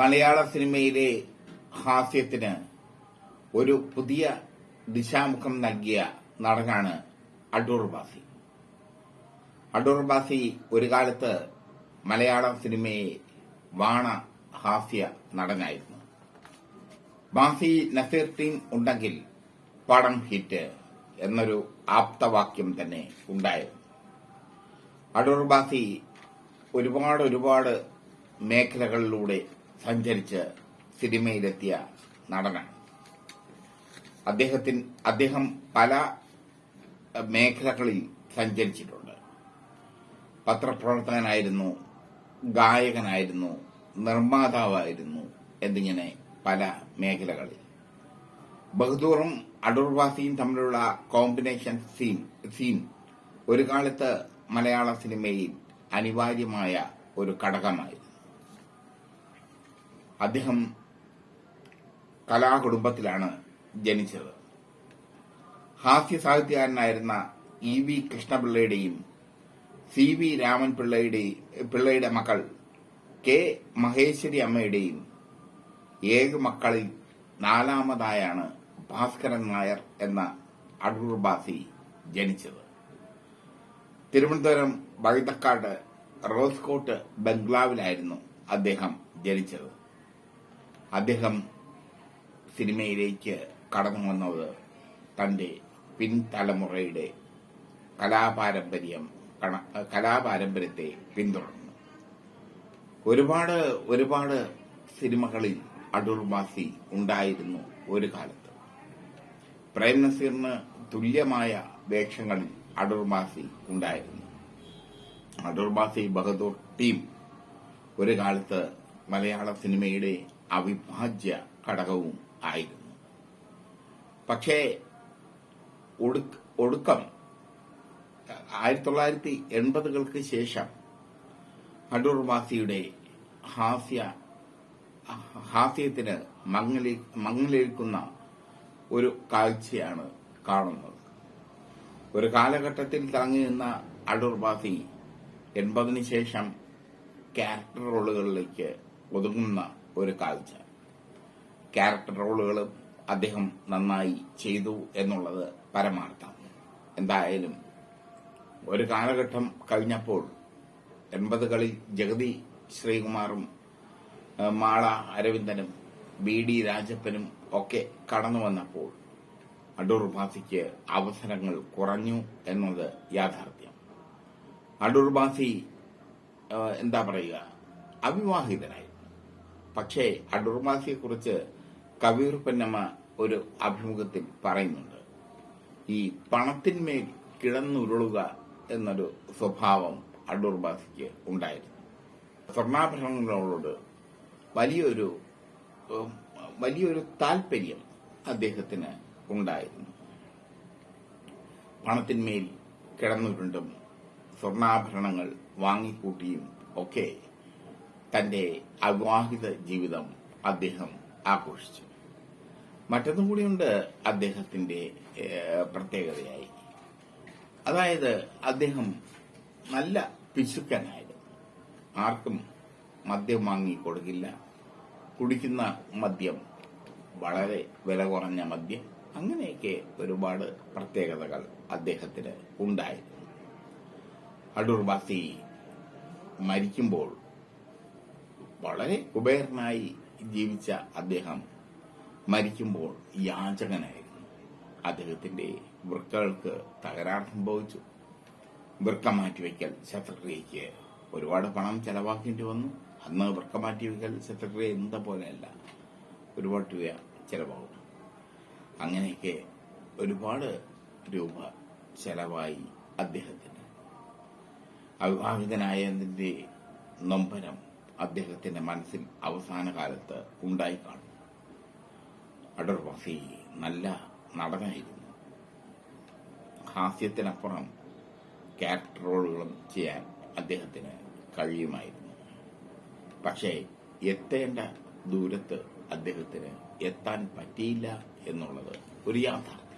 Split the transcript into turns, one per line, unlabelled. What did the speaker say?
മലയാള സിനിമയിലെ ഹാസ്യത്തിന് ഒരു പുതിയ ദിശാമുഖം നൽകിയ നടനാണ് അടൂർ ബാസി. അടൂർ ബാസി ഒരു കാലത്ത് മലയാള സിനിമയെ വാണ ഹാസ്യ നടനായിരുന്നു. ബാസി നസീർ ടീം ഉണ്ടെങ്കിൽ പടം ഹിറ്റ് എന്നൊരു ആപ്തവാക്യം തന്നെ ഉണ്ടായിരുന്നു. അടൂർ ബാസി ഒരുപാട് ഒരുപാട് മേഖലകളിലൂടെ സഞ്ചരിച്ച് സിനിമയിലെത്തിയ നടനാണ്. അദ്ദേഹത്തിന് അദ്ദേഹം പല മേഖലകളിൽ സഞ്ചരിച്ചിട്ടുണ്ട്. പത്രപ്രവർത്തകനായിരുന്നു ഗായകനായിരുന്നു നിർമ്മാതാവായിരുന്നു എന്നിങ്ങനെ പല മേഖലകളിൽ. ബഹദൂറും അടൂർവാസിയും തമ്മിലുള്ള കോമ്പിനേഷൻ സീൻ സീൻ ഒരു കാലത്ത് മലയാള സിനിമയിൽ അനിവാര്യമായ ഒരു ഘടകമായിരുന്നു. അദ്ദേഹം കലാകുടുംബത്തിലാണ് ജനിച്ചത്. ഹാസ്യ സാഹിത്യകാരനായിരുന്ന ഇ വി കൃഷ്ണപിള്ളയുടെയും സി വി രാമൻ പിള്ളയുടെ പിള്ളയുടെ മക്കൾ കെ മഹേശ്വരി അമ്മയുടെയും ഏഴ് മക്കളിൽ നാലാമതായാണ് ഭാസ്കരൻ നായർ എന്ന അടൂർ ബാസി ജനിച്ചത്. തിരുവനന്തപുരം വഴുതക്കാട് റോസ്കോട്ട് ബംഗ്ലാവിലായിരുന്നു അദ്ദേഹം ജനിച്ചത്. അദ്ദേഹം സിനിമയിലേക്ക് കടന്നു വന്നത് തന്റെ പിൻതലമുറയുടെ കലാപാരമ്പര്യം കലാപാരമ്പര്യത്തെ പിന്തുടർന്നു. ഒരുപാട് ഒരുപാട് സിനിമകളിൽ അടൂർ ബാസി ഉണ്ടായിരുന്നു ഒരു കാലത്ത്. പ്രേം നസീറിന് തുല്യമായ വേഷങ്ങളിൽ അടൂർ ബാസി ഉണ്ടായിരുന്നു. അടൂർ ബാസി ബഹദൂർ ടീം ഒരു കാലത്ത് മലയാള സിനിമയുടെ അവിഭാജ്യ ഘടകവും ആയിരുന്നു. പക്ഷേ ഒടുക്ക- ആയിരത്തി തൊള്ളായിരത്തി എൺപതുകൾക്ക് ശേഷം അടൂർ ബാസിയുടെ ഹാസ്യ ഹാസ്യത്തിന് മങ്ങലി മങ്ങലേൽക്കുന്ന ഒരു കാഴ്ചയാണ് കാണുന്നത്. ഒരു കാലഘട്ടത്തിൽ തങ്ങി നിന്ന അടൂർ ബാസി എൺപതിന് ശേഷം ക്യാരക്ടർ റോളുകളിലേക്ക് ഒതുങ്ങുന്ന ഒരു കാഴ്ച. ക്യാരക്ടർ റോളുകളും അദ്ദേഹം നന്നായി ചെയ്തു എന്നുള്ളത് പരമാർത്ഥം. എന്തായാലും ഒരു കാലഘട്ടം കഴിഞ്ഞപ്പോൾ എൺപതുകളിൽ ജഗതി ശ്രീകുമാറും മാള അരവിന്ദനും ബി ഡി രാജപ്പനും ഒക്കെ കടന്നു വന്നപ്പോൾ അടൂർ ബാസിക്ക് അവസരങ്ങൾ കുറഞ്ഞു എന്നത് യാഥാർത്ഥ്യം. അടൂർ ബാസി എന്താ പറയുക? അവിവാഹിതനായിരുന്നു പക്ഷേ അടൂർമാസിയെക്കുറിച്ച് കവീർ പൊന്നമ്മ ഒരു അഭിമുഖത്തിൽ പറയുന്നുണ്ട്. ഈ പണത്തിന്മേൽ കിടന്നുരുളുക എന്നൊരു സ്വഭാവം അടൂർമാസിക്ക് ഉണ്ടായിരുന്നു. സ്വർണാഭരണങ്ങളോട് വലിയൊരു വലിയൊരു താല്പര്യം അദ്ദേഹത്തിന് ഉണ്ടായിരുന്നു. പണത്തിന്മേൽ കിടന്നുരുണ്ടും സ്വർണാഭരണങ്ങൾ വാങ്ങിക്കൂട്ടിയും ഒക്കെ തന്റെ അവിവാഹിത ജീവിതം അദ്ദേഹം ആഘോഷിച്ചു. മറ്റൊന്നും കൂടിയുണ്ട് അദ്ദേഹത്തിന്റെ പ്രത്യേകതയായി. അതായത് അദ്ദേഹം നല്ല പിശുക്കനായിരുന്നു. ആർക്കും മദ്യം വാങ്ങി കൊടുക്കില്ല. കുടിക്കുന്ന മദ്യം വളരെ വില കുറഞ്ഞ മദ്യം. അങ്ങനെയൊക്കെ ഒരുപാട് പ്രത്യേകതകൾ അദ്ദേഹത്തിന് ഉണ്ടായിരുന്നു. അടൂർ ബാസി മരിക്കുമ്പോൾ വളരെ കുബേരനായി ജീവിച്ച അദ്ദേഹം മരിക്കുമ്പോൾ യാചകനായിരുന്നു അദ്ദേഹത്തിന്റെ വൃക്കകൾക്ക് തകരാർ സംഭവിച്ചു. വൃക്ക മാറ്റിവെക്കൽ ശസ്ത്രക്രിയയ്ക്ക് ഒരുപാട് പണം ചെലവാക്കേണ്ടി വന്നു. അന്ന് വൃക്ക മാറ്റിവെക്കൽ ശസ്ത്രക്രിയ എന്താ പോലെയല്ല ഒരുപാട് രൂപ ചെലവാകും. അങ്ങനെയൊക്കെ ഒരുപാട് രൂപ ചെലവായി അദ്ദേഹത്തിന്. അവിവാഹിതനായതിന്റെ നൊമ്പരം അദ്ദേഹത്തിന്റെ മനസ്സിൽ അവസാന കാലത്ത് ഉണ്ടായി കാണും അടർവാസി വസി നല്ല നടനായിരുന്നു. ഹാസ്യത്തിനപ്പുറം ക്യാരക്ടർ റോളുകളും ചെയ്യാൻ അദ്ദേഹത്തിന് കഴിയുമായിരുന്നു. പക്ഷേ എത്തേണ്ട ദൂരത്ത് അദ്ദേഹത്തിന് എത്താൻ പറ്റിയില്ല എന്നുള്ളത് ഒരു യാഥാർത്ഥ്യം.